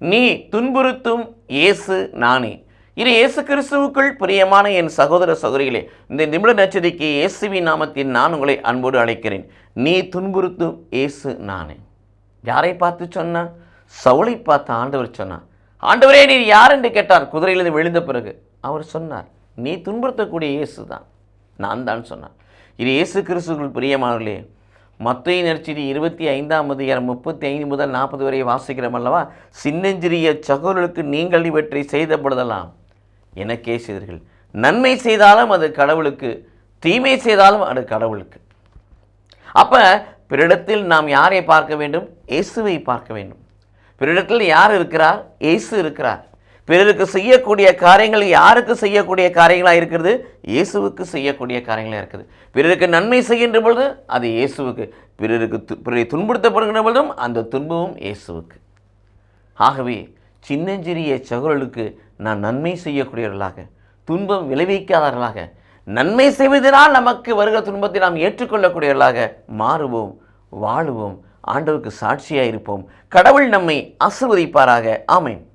நீ துன்புறுத்தும் இயேசு நானே. இது இயேசு கிறிஸ்துவுக்குள் பிரியமான என் சகோதர சகோதரிகளே இந்த நிமிட நச்சதிக்கு இயேசுவின் நாமத்தில் நான் உங்களை அன்போடு அழைக்கிறேன். நீ துன்புறுத்தும் இயேசு நானே. யாரை பார்த்து சொன்னான் சவுளை பார்த்து ஆண்டவர் சொன்னார். ஆண்டவரே நீர் யார் என்று கேட்டார். குதிரையிலிருந்து விழுந்த பிறகு அவர் சொன்னார் நீ துன்புறுத்தக்கூடிய இயேசு தான் நான் தான் சொன்னார் இது இயேசு கிறிஸ்துக்குள் பிரியமானவர்களே மத்திய நெற்செய்தி இருபத்தி ஐந்தாம் அதிகாரம் முப்பத்தி ஐந்து முதல் நாற்பது வரை வாசிக்கிறோம் அல்லவா? சின்னஞ்சிறிய சகோதரர்களுக்கு நீங்கள் இவற்றை செய்தபுடுதலாம் என செய்தீர்கள் நன்மை செய்தாலும் அது கடவுளுக்கு தீமை செய்தாலும் அது கடவுளுக்கு. அப்போ பிறிடத்தில் நாம் யாரை பார்க்க வேண்டும்? இயேசுவை பார்க்க வேண்டும். பிறிடத்தில் யார் இருக்கிறார்? இயேசு இருக்கிறார். பிறருக்கு செய்யக்கூடிய காரியங்கள் யாருக்கு செய்யக்கூடிய காரியங்களாக இருக்கிறது? இயேசுவுக்கு செய்யக்கூடிய காரியங்களாக இருக்குது. பிறருக்கு நன்மை செய்கின்ற பொழுது அது இயேசுவுக்கு. பிறருக்கு து- பிறரை துன்புறுத்தப்படுகின்ற பொழுதும் அந்த துன்பமும் இயேசுவுக்கு. ஆகவே சின்னஞ்சிறிய சகோதரர்களுக்கு நான் நன்மை செய்யக்கூடியவர்களாக துன்பம் விளைவிக்காதவர்களாக நன்மை செய்வதனால் நமக்கு வருகிற துன்பத்தை நாம் ஏற்றுக்கொள்ளக்கூடியவர்களாக மாறுவோம் வாழுவோம் ஆண்டவருக்கு சாட்சியாக இருப்போம் கடவுள் நம்மை ஆசிர்வதிப்பாராக. ஆமேன்.